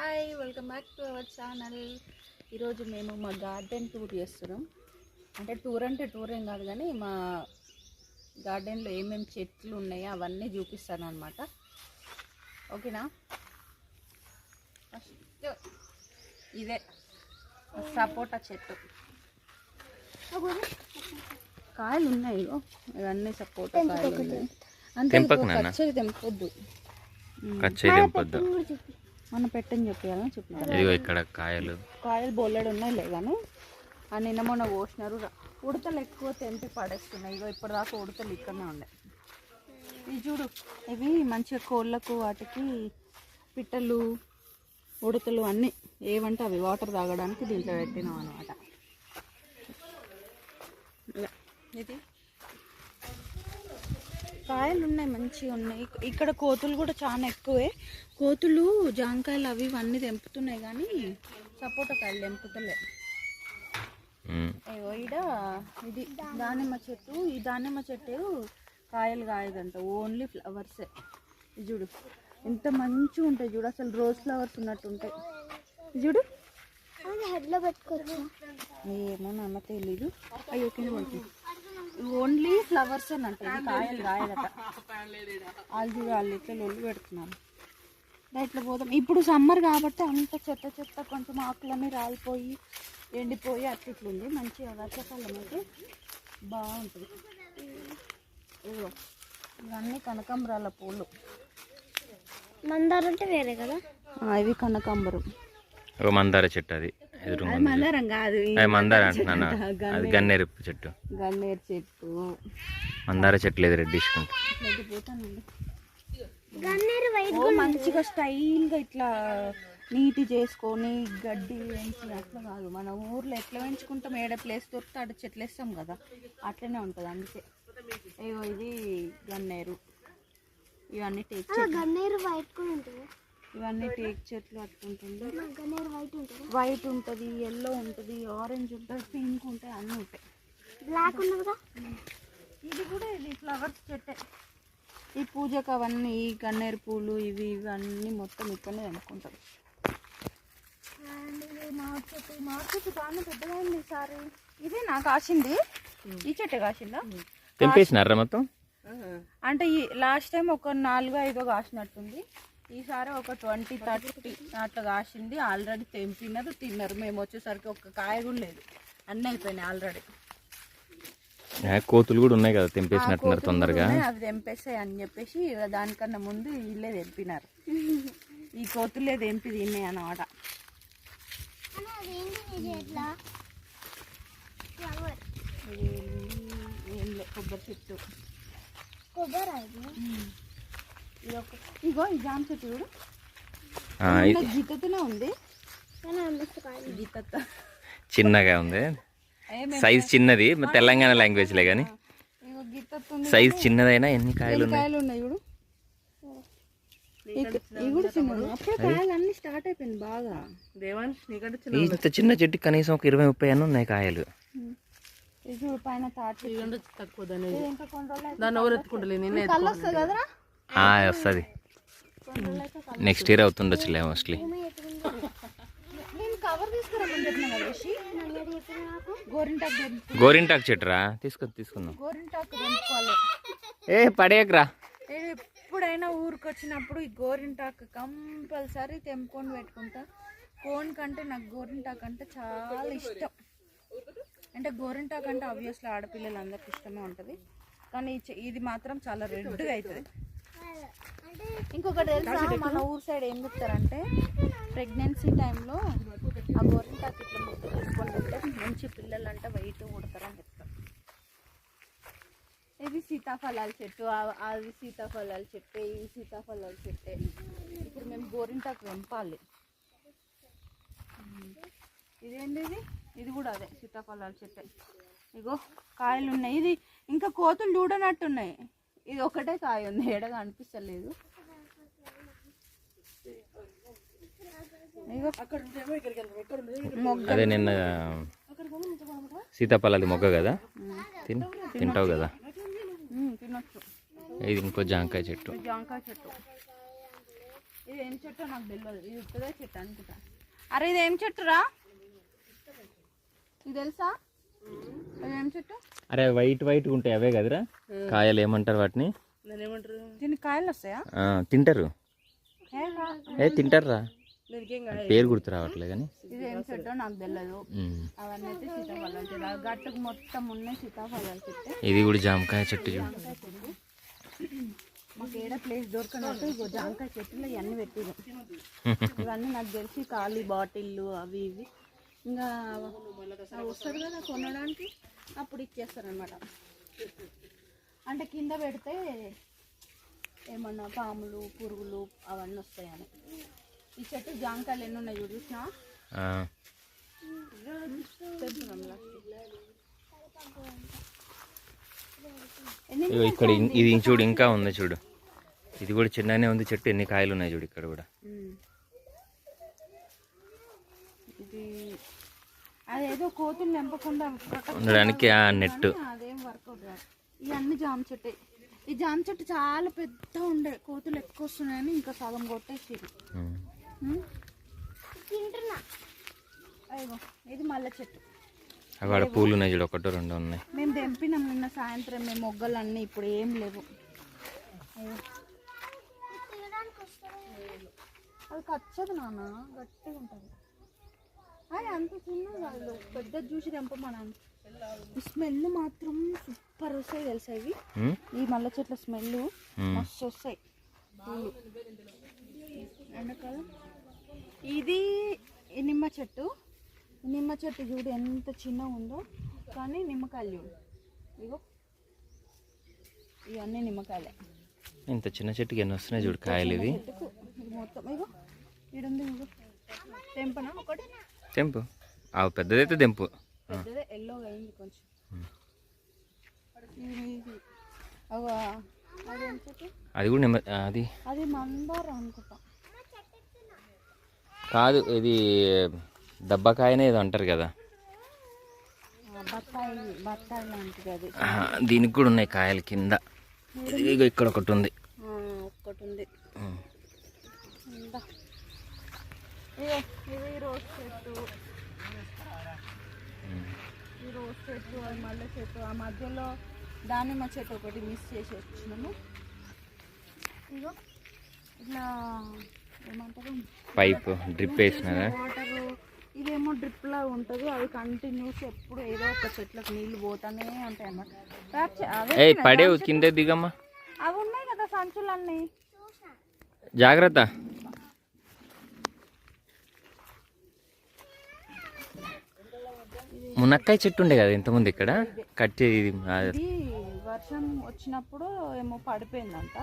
Hi welcome back to our channel. ఈరోజు మేము మా గార్డెన్ టూర్ చేస్తున్నాం. అంటే టూర్ అంటే టూర్ ఏం కాదు కానీ మా గార్డెన్లో ఏమేమి చెట్లు ఉన్నాయో అవన్నీ చూపిస్తాను అనమాట ఓకేనా? ఫస్ట్ ఇదే సపోటా చెట్టు. కాయలు ఉన్నాయి ఇగో. ఇవన్నీ సపోటా కాయలు ఉన్నాయి. అంతే తెంపొద్దు. కచ్చే తెంపొద్దు. మన పెట్టని చెప్పాను చెప్పాను ఇదిగో ఇక్కడ కాయలు. కాయలు బొల్లడు ఉన్నాయి లే కానీ ఆ నిన్న మొన్న పోసినారు ఉడతలు ఎక్కువ తెంపి పడేస్తున్నాయి ఇగో ఇప్పటిదాకా ఉడతలు ఇక్కడనే ఉన్నాయి ఇవి చూడు ఇవి మంచిగా కోళ్ళకు వాటికి పిట్టలు ఉడతలు అన్నీ ఏవంటే అవి వాటర్ తాగడానికి దీంట్లో పెట్టినాం అనమాట ఇది. కాయలు ఉన్నాయి మంచిగా ఉన్నాయి. ఇక్- ఇక్కడ కోతులు కూడా చాలా ఎక్కువే. కోతులు జాంకాయలు అవి ఇవన్నీ తెంపుతున్నాయి కానీ సపోటా కాయలు తెంపుతలే. ఈడ ఇది దానిమ్మ చెట్టు ఈ దానిమ్మ చెట్టు కాయలు కాయదంట. ఓన్లీ ఫ్లవర్సే చూడు. ఎంత మంచిగా ఉంటాయి చూడు. అసలు రోజ్ ఫ్లవర్స్ ఉన్నట్టు ఉంటాయి. చూడు. ఏమో నాన్న తెలీదు. అయ్యో కింద పడుతుంది ఓన్లీ ఫ్లవర్స్ అంట ఇది కాయలు కాయలట. వాళ్ళు చూడు వాళ్ళు ఇట్లా లొల్లి పెడుతున్నారు. ఇట్లా పోదాం. ఇప్పుడు సమ్మర్ కాబట్టి అంత చెత్త చెత్త కొంచెం ఆకులన్నీ రాలిపోయి ఎండిపోయి అట్లా ఇట్లుంది మంచిగా వర్షాకాలం అయితే బాగుంటుంది. ఇవన్నీ కనకాంబరాల పూలు. మందారం అంటే వేరే కదా? ఆ, ఇవి కనకాంబరం. మందార చెట్టు అది. ఉంది. మందారం కాదు మందార అంటున్నాను గన్నేరు. అది గన్నేరు. చెట్టు. గన్నేరు చెట్టు. మందార చెట్లు ఎదురు ఓ మంచిగా స్టైల్గా ఇట్లా నీటి చేసుకొని గడ్డి పెంచి అట్లా కాదు. మన ఊర్లో ఎట్లా పెంచుకుంటాం ఏడ ప్లేస్ దొరికితే ఆడ చెట్లు వేస్తాం కదా. అట్లనే ఉంటుంది అందుకే. ఏవో ఇది గన్నేరు. ఇవన్నీ టేక్ గన్నేరు వైట్ కూడా ఉంటుంది? ఇవన్నీ టేక్ చెట్లు అట్లుంటుంది గన్నేరు వైట్ ఉంటుంది? వైట్ ఉంటుంది ఎల్లో ఉంటుంది ఆరెంజ్ ఉంటుంది పింక్ ఉంటాయి అన్నీ ఉంటాయి. బ్లాక్ ఉన్నదిగా? ఇది కూడా ఇది ఫ్లవర్స్ చెట్టే. ఈ పూజకు అవన్నీ ఈ గన్నేరు పూలు ఇవి ఇవన్నీ మొత్తం ఇక్కడనే మామిడి చెట్టు మామిడి చెట్టు బాగానే పెద్దగా ఉంది ఈసారి ఇదే నాకు కాసింది. ఈ చెట్టు కాసిందా? తెంపేసినారా మొత్తం? అంటే ఈ లాస్ట్ టైం ఒక నాలుగు ఐదో కాసినట్టుంది. ఈసారి ఒక ట్వంటీ థర్టీ అట్లా కాసింది. ఆల్రెడీ తెంపినారు తిన్నారు. మేము వచ్చేసరికి ఒక కాయ కూడా లేదు. అన్నీ అయిపోయినాయి ఆల్రెడీ. కోతులు కూడా ఉన్నాయి కదా తెంపేసినట్టున్నారు తొందరగా? అవి తెంపేస్తాయి అని చెప్పేసి ఇక దానికన్నా ముందు వీళ్ళే తెంపినారు. ఈ కోతులే తెంపి తిన్నాయి అన్నమాట. కొబ్బరి చెట్టు. కొబ్బరి ఇగో ఈ జామ చెట్టు చూడు గిత్తతోనే ఉంది. చిన్నగా ఉంది. సైజ్ చిన్నది మరి తెలంగాణ లాంగ్వేజ్లే కానీ సైజ్ చిన్నదైనా ఎన్ని కాయలు ఉన్నాయి? చూడు. ఇంత చిన్న చెట్టు కనీసం ఒక ఇరవై ముప్పై అన్న ఉన్నాయి కాయలు. పైన తాటి తక్కువ కొన్ని రోజులు కళ్ళు వస్తుంది. నెక్స్ట్ ఇయర్ అవుతుండొచ్చులే మోస్ట్లీ నేను కవర్ గోరింటాకు గోరింటాకు చెట్టురా? తీసుకు తీసుకుందాం. గోరింటాకు ఏ పడేయకరా. ఎప్పుడైనా ఊరికి వచ్చినప్పుడు ఈ గోరింటాకు కంపల్సరీ తెంపుకొని పెట్టుకుంటా. కోన్ కంటే నాకు గోరింటాకు అంటే చాలా ఇష్టం. అంటే గోరింటాకు అంటే ఆబ్వియస్లీ ఆడపిల్లలందరికీ ఇష్టమే ఉంటుంది. కానీ ఇది మాత్రం చాలా రెడ్గా అవుతుంది ఇంకొకటి తెలుసా? మన ఊరు సైడ్ ఏం చెప్తారంటే ప్రెగ్నెన్సీ టైంలో ఆ గోరింటాకు ఇట్లా ముద్ద తీసుకొని పెడితే మంచి పిల్లలు అంటే వెయిట్ కొడతారని చెప్తారు. ఇది సీతాఫలాల చెట్టు. అది సీతాఫలాల చెట్టే ఇది సీతాఫలాల చెట్టే. ఇప్పుడు మేము గోరింటాకు వెంపాలి. ఇదేంటి ఇది? ఇది కూడా అదే సీతాఫలాల చెట్టే. ఇగో కాయలు ఉన్నాయి ఇది ఇంకా కోతులు చూడనట్టున్నాయి. ఇది ఒకటే కాయ ఉంది. ఏడగా అనిపిస్తలేదు ఇగో మొగ్గ అదే నిన్న సీతాఫలాది మొగ్గ కదా? తిన్ తింటావు కదా? ఇది ఇంకో జాంకాయ చెట్టు. ఇది జాంకాయ చెట్టు. ఇది ఏం చెట్టు నాకు తెలియదు ఇది ఉత్తదే చెట్టు అనుకుంటా. అరే ఇది ఏం చెట్టురా? ఇది తెలుసా? అరే వైట్ వైట్ ఉంటాయి అవే కదరా. కాయలు ఏమంటారు వాటిని? కాయలు వస్తాయా? ఆ, తింటారు. ఏ తింటారా పేరు గుర్తు రావట్లే కానీ. ఇది ఏం చెట్టో నాకు తెలియదు. అవన్నీ అయితే సీతాఫలం చెట్టు. ఆ గట్టుకు మొత్తం ఉన్నాయి సీతాఫలం చెట్టు. ఇది కూడా జామకాయ చెట్టు మాకు ఏడ ప్లేస్ దొరకనట్టు ఇగో జాంకాయ చెట్టులో ఇవన్నీ పెట్టిరు ఇవన్నీ నాకు తెలిసి ఖాళీ బాటిళ్ళు అవి ఇవి. ఇంకా అవి వస్తారు కదా కొనడానికి అప్పుడు ఇచ్చేస్తారనమాట అంటే కింద పెడితే ఏమన్నా పాములు పురుగులు అవన్నీ వస్తాయని. ఈ చెట్టు జాంకాయలు ఎన్ని ఉన్నాయి చూసినా ఇక్కడ ఇది చూడు ఇంకా ఉంది చూడు. ఇది కూడా చిన్ననే ఉంది చెట్టు ఎన్ని కాయలు ఉన్నాయి చూడు ఇక్కడ కూడా ఉమ్. ఇది అదేదో కోతులు నింపకుండా ఉండడానికి ఆ నెట్ అదేం వర్కౌట్ కాదు. ఇవన్నీ జామ చెట్టే. ఈ జామ చెట్టు చాలా పెద్ద ఉండే. కోతులు ఎక్కువ వస్తున్నాయని ఇంకా సగం. తింటున్నా. అయ్యో ఇది మల్లె చెట్టు. అక్కడ పూలు ఉన్నాయి చూడు ఒకటో రెండు ఉన్నాయి. మేము తెంపినాం నిన్న సాయంత్రం మేము మొగ్గలన్నీ ఇప్పుడు ఏం లేవు. అది కచ్చదు నాన్న గట్టిగా ఉంటుంది. అది అంత చిన్న కాదు. పెద్ద చూసి తెంపమన్నాను స్మెల్ మాత్రం సూపర్ వస్తాయి తెలుసా ఇవి? ఈ మల్లె చెట్ల స్మెల్. మస్తు వస్తాయి. పూలు ఎండాకాలం ఇది నిమ్మ చెట్టు. నిమ్మ చెట్టు చూడు ఎంత చిన్నగా ఉందో. కానీ నిమ్మకాయలు చూడు. ఇగో. ఇవన్నీ నిమ్మకాయలే. ఇంత చిన్న చెట్టుకి ఎన్ని వస్తున్నాయి చూడు కాయలు ఇవి? మొత్తం ఇగో. ఈడుంది ఇగో. తెంపనా? ఒకటి. తెంపు ఆ పెద్దదైతే తెంపు అదేం కూడా నిమ్మ అది. కాదు ఇది దబ్బకాయనే ఏదో అంటారు కదా. దీనికి కూడా ఉన్నాయి కాయలు కింద. ఇక్కడ ఒకటి ఉంది. ఆ, ఒక్కటి ఉంది? ఇది రోజ్ చెట్టు. ఈ రోజ్ చెట్టు అది మల్లె చెట్టు. ఆ మధ్యలో దానిమ్మ చెట్టు ఒకటి మిస్ చేసి వచ్చినాము. ఇగో ఇట్లా ఏమంటారు? పైప్ డ్రిప్ వేసినారా? వాటర్ ఇదేమో డ్రిప్ లా ఉంటుంది. అవి కంటిన్యూస్ ఎప్పుడు ఏదో ఒక చెట్లకు నీళ్ళు పోతానే ఉంటాయి అన్నమాట. రావి కింద దిగమ్మా. అవి ఉన్నాయి కదా సంచులన్నీ. జాగ్రత్త. మునక్కాయ చెట్టు ఉండే కదా ఇంతకుముందు ఇక్కడ? కట్ చే- ఇది ఆ, ఇది వర్షం వచ్చినప్పుడు ఏమో పడిపోయిందంట.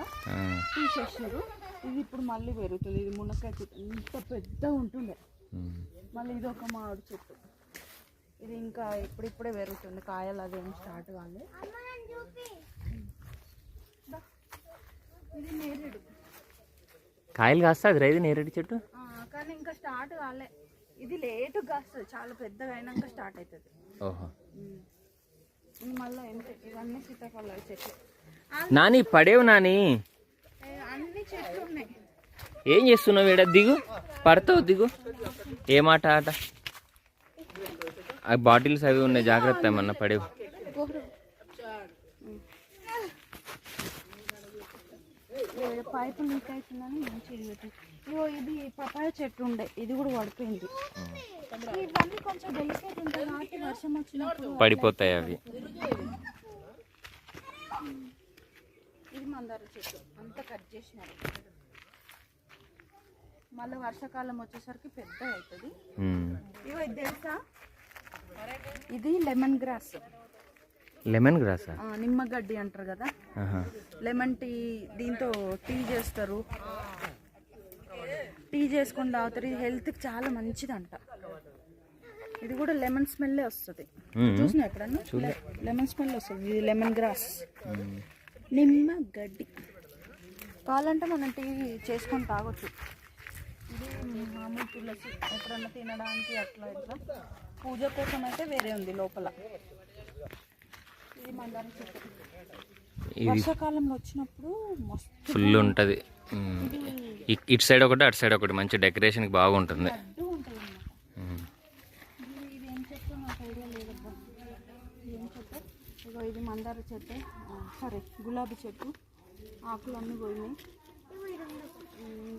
తీసేసారు ఇది ఇప్పుడు మళ్ళీ పెరుగుతుంది. ఇది మునక్కాయ చెట్టు. ఇంత పెద్ద ఉంటుండే. మళ్ళీ ఇది ఒక మామిడి చెట్టు. ఇది ఇంకా ఇప్పుడిప్పుడే పెరుగుతుంది. కాయలు అదేం స్టార్ట్ కాలే. దా. ఇది నేరేడు. కాయలు కాస్తుంది రైతు నేరేడు చెట్టు? కానీ ఇంకా స్టార్ట్ కాలే. ఇది లేటు కాస్తుంది చాలా పెద్దగా అయినాక స్టార్ట్ అవుతుంది ఓహో. ఇది మళ్ళీ ఎంత ఇవన్నీ సీతాఫలాల చెట్లు. నాని పడేవు నాని. ఏ, అన్ని చెట్లు ఉన్నాయి. ఏం చేస్తున్నావు ఈడ? దిగు. పడతావు దిగు. ఏ మాట ఆట? ఆ బాటిల్స్ అవి ఉన్నాయి జాగ్రత్త ఏమన్నా పడేవు. పైపు లీక్ అవుతుందని మంచిగా పెట్టి. ఇగో ఇది పపాయ చెట్టు ఉండే. ఇది కూడా పడిపోయింది. ఇవన్నీ కొంచెం డెలికేట్ ఉంటాయి కాబట్టి వర్షం వచ్చినప్పుడు పడిపోతాయి అవి. ఇది మందార చెట్టు. అంతా కట్ చేసినారు. మళ్ళీ వర్షాకాలం వచ్చేసరికి పెద్ద అవుతుంది. ఇగో ఇది తెలుసా? ఇది లెమన్ గ్రాస్. లెమన్ గ్రాసా నిమ్మగడ్డి అంటారు కదా. లెమన్ టీ దీంతో టీ చేస్తారు. టీ చేసుకొని తాగుతారు. ఇది హెల్త్కి చాలా మంచిదంట. ఇది కూడా లెమన్ స్మెల్లే వస్తుంది. చూసిన ఎప్పుడన్నా? లెమన్ స్మెల్ వస్తుంది. ఇది లెమన్ గ్రాస్ నిమ్మ గడ్డి. కావాలంటే మనం టీ చేసుకొని తాగొచ్చు. ఇది మామూలు తులసి. ఎప్పుడన్నా తినడానికి అట్లా ఇట్లా. పూజ కోసం అయితే వేరే ఉంది లోపల. ఇది మందారం చెట్టు. ఇది వర్షాకాలంలో వచ్చినప్పుడు ఫుల్ ఉంటుంది. ఇటు సైడ్ ఒకటి అటు సైడ్ ఒకటి. మంచి డెకరేషన్కి బాగుంటుంది. ఇది మందార చెట్టు. సరే గులాబీ చెట్టు. ఆకులు అన్నీ పోయినాయి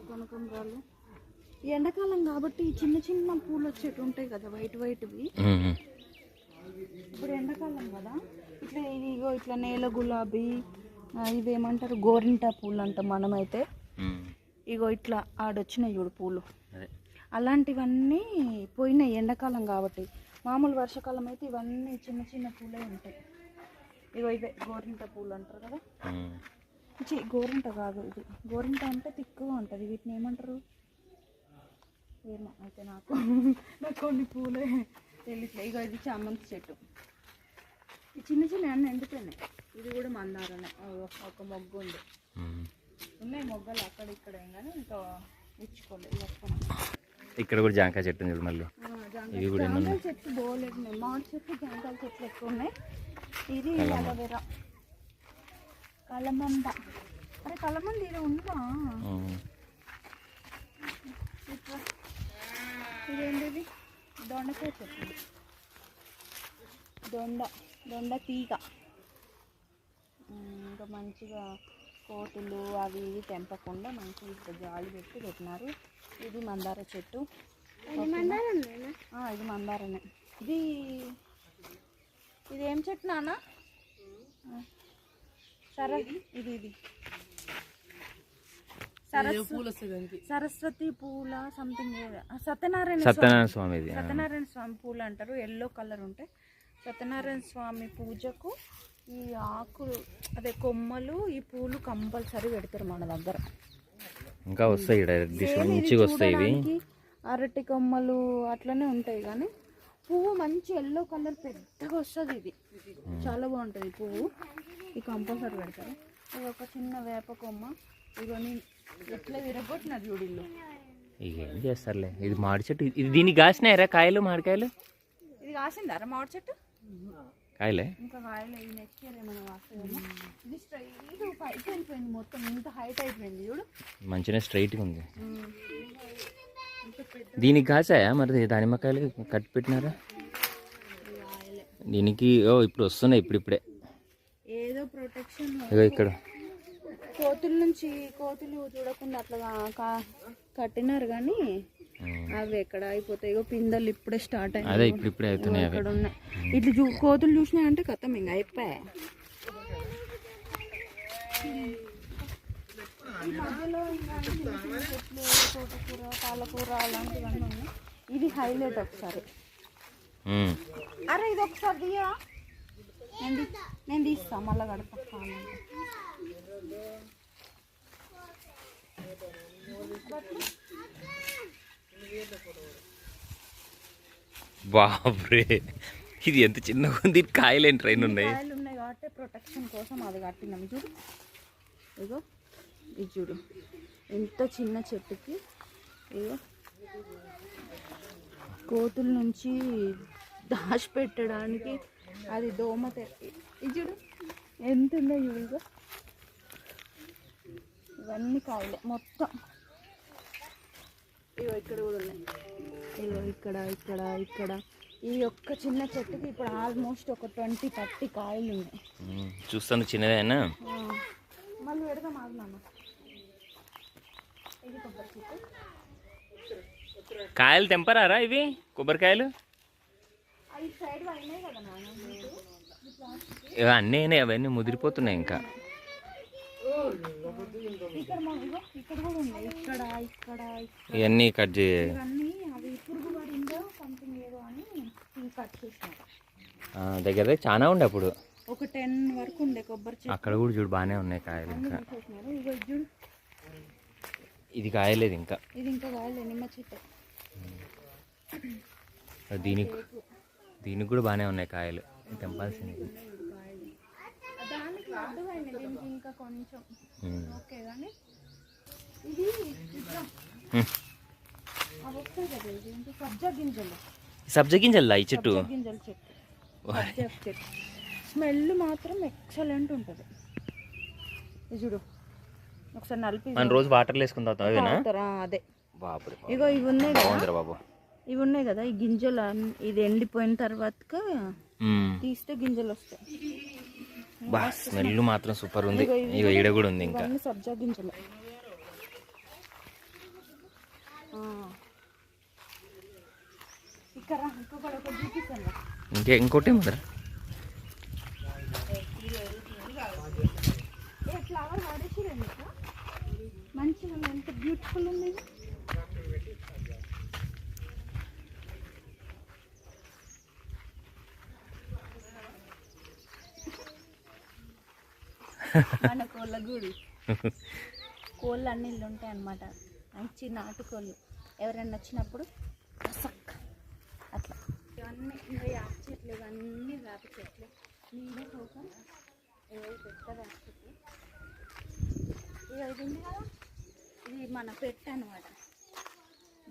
కనకాంబరాలు ఎండాకాలం కాబట్టి చిన్న చిన్న పూలు వచ్చేటి ఉంటాయి కదా వైట్ వైట్వి. ఇప్పుడు ఎండాకాలం కదా. ఇట్లా ఇది ఇగో ఇట్లా నేల గులాబీ ఇవేమంటారు గోరింటా పూలు అంటాం మనమైతే. ఇగో ఇట్లా ఆడొచ్చినాయి చూడు పూలు. అలాంటివన్నీ పోయినాయి ఎండాకాలం కాబట్టి. మామూలు వర్షాకాలం అయితే ఇవన్నీ చిన్న చిన్న పూలే ఉంటాయి. ఇగో ఇవే గోరింట పూలు అంటారు కదా. చి గోరింట కాదు ఇది. గోరింట అంటే తిక్కుగా ఉంటుంది. వీటిని ఏమంటారు? ఏమో అయితే నాకు. నాకు కొన్ని పూలే తెలియట్లే. ఇగో ఇది చామంతి చెట్టు. చిన్న చిన్న అన్నీ ఎండిపోయినాయి ఇది కూడా మందారనే ఒక మొగ్గు ఉంది. ఉన్నాయి మొగ్గలు అక్కడ ఇక్కడ ఏం కానీ ఇంకా ఇచ్చుకోలేదు ఇవ్వకుండా ఇక్కడ కూడా జాంకాయ చెట్టు ఉంది మళ్ళీ. ఇవి కూడా జాంకాయ చెట్లు బోలేదు. మామిడి చెట్లు జాంకాయ చెట్లు ఎక్కువ ఉన్నాయి. ఇది అలవేరా కలమంద. అరే కలమంద ఇది ఉందా? ఇదేంటిది? దొండకాయ చెట్టు. దొండ. దొండ తీగ. ఇంకా మంచిగా కోతులు అవి ఇవి తెంపకుండా మంచిగా ఇట్లా జాలి పెట్టి పెట్టినారు. ఇది మందార చెట్టు. ఆ, ఇది మందారనే ఇది ఇది ఏం చెట్టు నాన్న? సరే ఇది ఇది సరస్వతి సరస్వతి పూల సంథింగ్ సత్యనారాయణ సత్యనారాయణ స్వామి. సత్యనారాయణ స్వామి పూలు అంటారు. ఎల్లో కలర్ ఉంటాయి సత్యనారాయణ స్వామి పూజకు ఈ ఆకులు అదే కొమ్మలు ఈ పూలు కంపల్సరీ పెడతారు మన దగ్గర. ఇంకా వస్తాయి మంచిగా వస్తాయి ఇవి. అరటి కొమ్మలు అట్లనే ఉంటాయి కానీ పువ్వు మంచి ఎల్లో కలర్ పెద్దగా వస్తుంది ఇది. చాలా బాగుంటుంది పువ్వు. ఇది కంపల్సరీ పెడతారు. ఇది ఒక చిన్న వేప కొమ్మ. ఇవన్నీ ఎట్లా విరగొట్టినారు చూడిల్లు ఏం చేస్తారులే? ఇది మామిడి చెట్టు. ఇది దీనికి కాసినాయరా కాయలు మామిడికాయలు? ఇది కాసిందారా మామిడి చెట్టు? కాయలే? ఇంకా కాయలు ఈ నెక్స్ట్ ఇయర్ ఏమైనా ఇది స్ట్రైట్ పైకి వెళ్ళిపోయింది మొత్తం ఇంత హైట్ అయిపోయింది చూడు. మంచిగా స్ట్రైట్గా ఉంది. దీనికి కాసాయా? మరి దానిమ్మకాయలు కట్టి పెట్టినారా? దీనికి ఓ ఇప్పుడు వస్తున్నాయి ఇప్పుడు ఇప్పుడే ఏదో ప్రొటెక్షన్ ఇక్కడ. కోతుల నుంచి కోతులు చూడకుండా అట్లా కట్టినారు కానీ. అవి ఎక్కడ అయిపోతాయి. ఇగో పిందెలు ఇప్పుడే స్టార్ట్ అదే అయ్యాయి ఇప్పుడు ఇప్పుడే అవుతున్నాయి అవి. ఇక్కడ ఉన్నాయి ఇట్లా చూ కోతులు చూసినాయంటే కథం ఇంకా అయిపోయా ఈ మధ్యలో తోటకూర పాలకూర అలాంటివన్నీ ఉన్నాయి ఇది హైలైట్ ఒకసారి. అరే ఇది ఒకసారి తీయా నేను నేను తీస్తా మళ్ళీ కడతా. బాబ్రే. ఇది ఎంత చిన్నగా ఉంది. కాయలేని ట్రైన్ ఉన్నాయి. కాయలు ఉన్నాయి కాబట్టి ప్రొటెక్షన్ కోసం అది కట్టినాం. చూడు. ఇగో ఇది చూడు. ఎంత చిన్న చెట్టుకి ఇగో కోతుల నుంచి దాచిపెట్టడానికి అది దోమ ఇది చూడు. ఎంత ఉందో చూడు ఇగో ఇవన్నీ కాయలే మొత్తం. ఇగో ఇక్కడ కూడా ఉన్నాయి. ఇగో ఇక్కడ ఇక్కడ ఇక్కడ. ఈ ఒక్క చిన్న చెట్టుకి ఇప్పుడు ఆల్మోస్ట్ ఒక ట్వంటీ థర్టీ కాయలు ఉన్నాయి. చూస్తాను చిన్నదేనా మళ్ళీ పెడదాం ఆగు నాన్న. ఇది కొబ్బరి చెట్టు కాయలు తెంపరారా ఇవి? కొబ్బరికాయలు? అన్నీ అయినాయి అవన్నీ ముదిరిపోతున్నాయి ఇంకా. ఇవన్నీ కట్ చే ఇవన్నీ అవి పురుగు పడిందో సంథింగ్ ఏదో అని ఇవి కట్ చేసినారు ఆ, దగ్గర దగ్గర చాలా ఉండే అప్పుడు. ఒక టెన్ వరకు ఉండే కొబ్బరి చెట్టు. అక్కడ కూడా చూడు బాగానే ఉన్నాయి కాయలు ఇంకా. ఇది కాయలేదు ఇంకా. ఇది ఇంకా కాయలే నిమ్మ చెట్టు. దీనికి దీనికి కూడా బాగానే ఉన్నాయి కాయలు. తెంపాల్సింది. అయినాయి దీనికి ఇంకా కొంచెం. ఓకే కానీ ఇది సబ్జా గింజలు. సబ్జా ఈ చెట్టు? సబ్జా గింజల చెట్టు. సబ్జా చెట్టు. స్మెల్ మాత్రం ఎక్సలెంట్ ఉంటుంది. చూడు. ఒకసారి నలిపి మన రోజు వాటర్లో వేసుకుని? అదే. ఇగో ఇవి ఉన్నాయి కదా. బాబు. ఇవి ఉన్నాయి కదా ఈ గింజలు ఇది ఎండిపోయిన తర్వాత. తీస్తే గింజలు వస్తాయి. బా స్మెల్ మాత్రం సూపర్ ఉంది. ఇక ఈడ కూడా ఉంది ఇంకా. సబ్జా గింజలు. ఇంకే ఇంకోటి వాడేసిరండి మంచిగా ఎంత బ్యూటిఫుల్ ఉంది. మన కోళ్ళ గూడు. కోళ్ళు అన్ని ఇల్లు ఉంటాయి అన్నమాట. మంచి నాటుకోళ్ళు ఎవరైనా వచ్చినప్పుడు సక్ అట్లా. ఇవన్నీ ఇంకా యాప చెట్లు ఇవన్నీ వేప చెట్లు. నీడే కోసం ఇవి పెద్ద వేప చెట్లు ఇది ఉంది కదా? ఇది మన పెట్ట అనమాట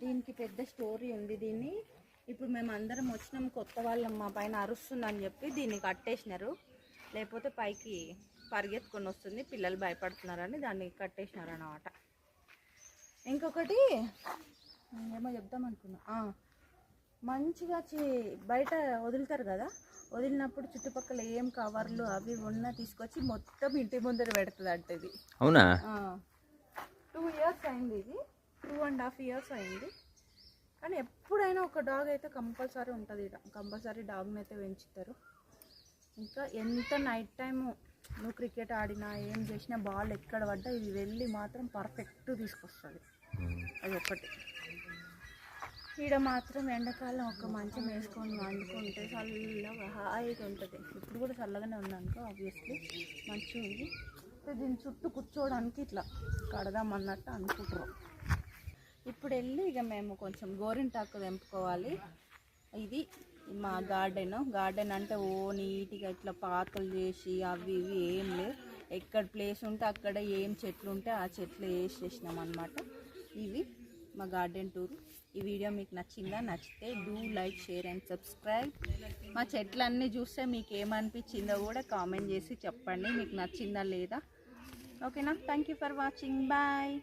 దీనికి పెద్ద స్టోరీ ఉంది దీన్ని. ఇప్పుడు మేము అందరం వచ్చినాం కొత్త వాళ్ళం మా పైన అరుస్తుందని చెప్పి దీన్ని కట్టేసినారు. లేకపోతే పైకి పరిగెత్తుకొని వస్తుంది పిల్లలు భయపడుతున్నారని దాన్ని కట్టేసినారు అన్నమాట ఇంకొకటి ఏమో చెప్దాం అనుకున్నా. మంచిగా బయట వదులుతారు కదా? వదిలినప్పుడు చుట్టుపక్కల ఏం కవర్లు అవి ఉన్నా తీసుకొచ్చి మొత్తం ఇంటి ముందర పెడుతుంది అంటే ఇది. అవునా? టూ ఇయర్స్ అయింది ఇది. టూ అండ్ హాఫ్ ఇయర్స్ అయింది. కానీ ఎప్పుడైనా ఒక డాగ్ అయితే కంపల్సరీ ఉంటుంది. కంపల్సరీ డాగ్ని అయితే పెంచుతారు. ఇంకా ఎంత నైట్ టైము నువ్వు క్రికెట్ ఆడినా ఏం చేసినా బాల్ ఎక్కడ పడ్డా ఇది వెళ్ళి మాత్రం పర్ఫెక్ట్ తీసుకొస్తుంది. అది ఒకటి ఈడ మాత్రం ఎండాకాలం ఒక మంచం వేసుకొని వండుకుంటే చల్లగా హాయిగా ఉంటుంది. ఇప్పుడు కూడా చల్లగానే ఉందనుకో ఆబ్వియస్లీ మంచిగా ఉంది. దీని చుట్టూ కూర్చోవడానికి ఇట్లా కడదాం అన్నట్టు అనుకుంటారు ఇప్పుడు వెళ్ళి ఇక మేము కొంచెం గోరింటాకు తెంపుకోవాలి. ఇది మా గార్డెన్. గార్డెన్ అంటే ఓ నీట్గా ఇట్లా పాకలు చేసి అవి ఇవి ఏం లేవు. ఎక్కడ ప్లేస్ ఉంటే అక్కడ ఏం చెట్లు ఉంటే ఆ చెట్లు వేసేసినాం అనమాట ఇవి మా గార్డెన్ టూర్. ఈ వీడియో మీకు నచ్చిందా? నచ్చితే do like share and subscribe. మా చెట్లన్నీ చూస్తే మీకు ఏమనిపించిందో కూడా కామెంట్ చేసి చెప్పండి. మీకు నచ్చిందా లేదా? ఓకేనా? Thank you for watching. Bye.